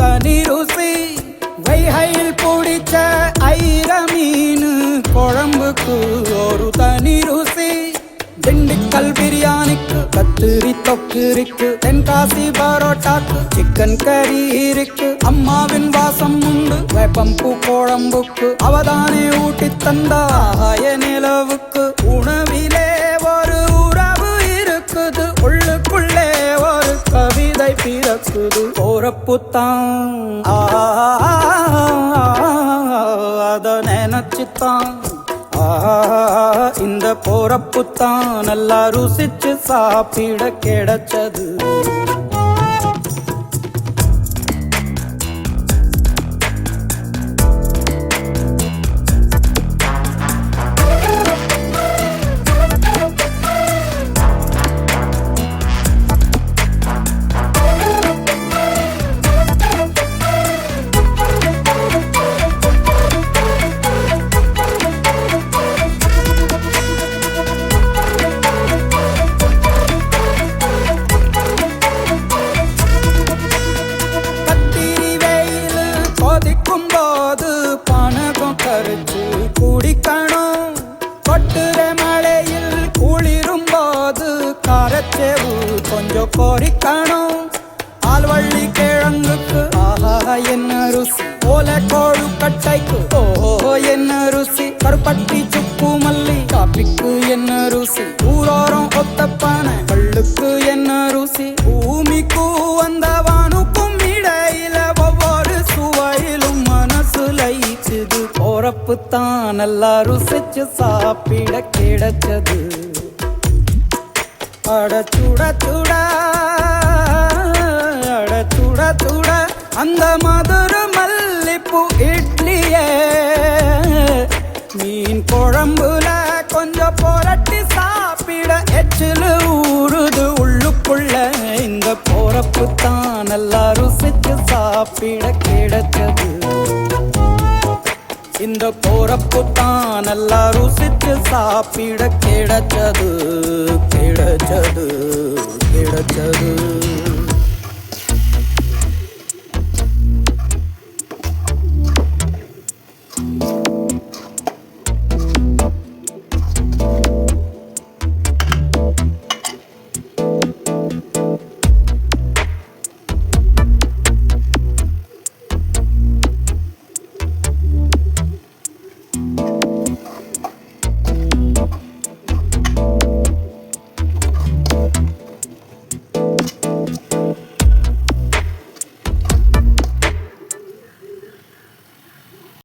தனி ருசி. வைகையில் பிடிச்ச ஐர மீன். குழம்புக்கு ஒரு தனி ருசி. திண்டுக்கல் பிரியாணிக்கு கத்திரி தொக்கு இருக்கு தென்காசி பரோட்டாக்கு சிக்கன் கறி இருக்கு. அம்மாவின் வாசம் உண்டு வேப்பம்பூ குழம்புக்கு. அவதானே ஊட்டி தந்தாய நிலவுக்கு. உணவிலே ஒரு உறவு இருக்குது. உள்ள பிறக்குது போறப்புத்தான். அத நினைச்சுத்தான். இந்த போறப்புத்தான். நல்லா ருசிச்சு சாப்பிட கிடைச்சது. கரைச்சு குடிக்கணும். கொட்டுற மழையில் குளிரும் போது கரைச்சேவு கொஞ்சம் பொறிக்கணும் ஆழ்வள்ளி கிழங்குக்கு ஆஹா என்ன ருசி? ஓலை கோழு கட்டைக்கு ஓஹோ என்ன ருசி? கருப்பட்டி போறப்பு தான் நல்லா ருசிச்சு சாப்பிட கிடைச்சது. அடச்சுட சுட அடச்சுட அட சுட அந்த மதுர மல்லிப்பூ இட்லியே. மீன் குழம்புல கொஞ்சம் புரட்டி சாப்பிட எச்சில் ஊறுது உள்ளுக்குள்ள. இந்த போறப்பு தான் நல்லா ருசிச்சு சாப்பிட கிடைச்சது. இந்த போறப்பு தான் நல்லா ருசித்து சாப்பிட கிடைச்சது கிடைச்சது கிடைச்சது.